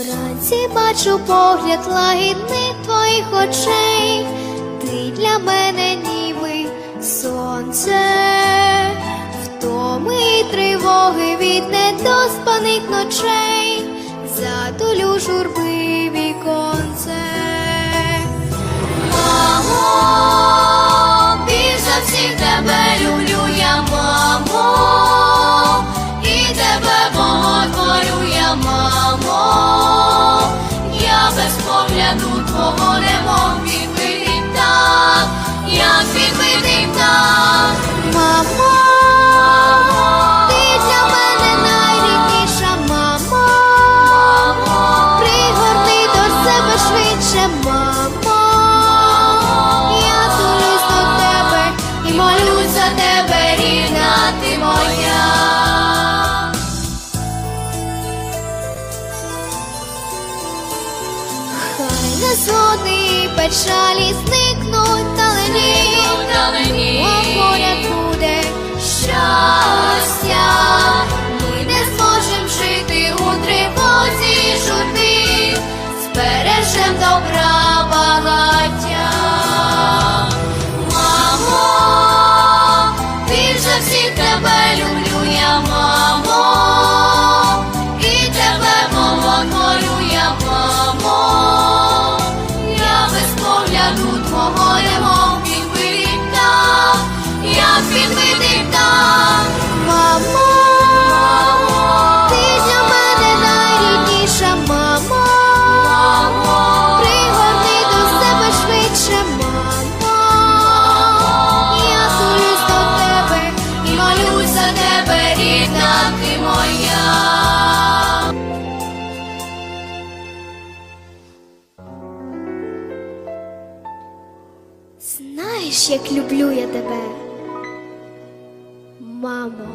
Вранці бачу погляд лагідний твоїх очей, ти для мене ніби сонце, втоми і тривоги від недоспаних ночей, затулю журбу. тебе рідна ти моя. Хай на згоди печалі зникнуть далині, зникнуть далині. знаєш, як люблю я тебе, мамо.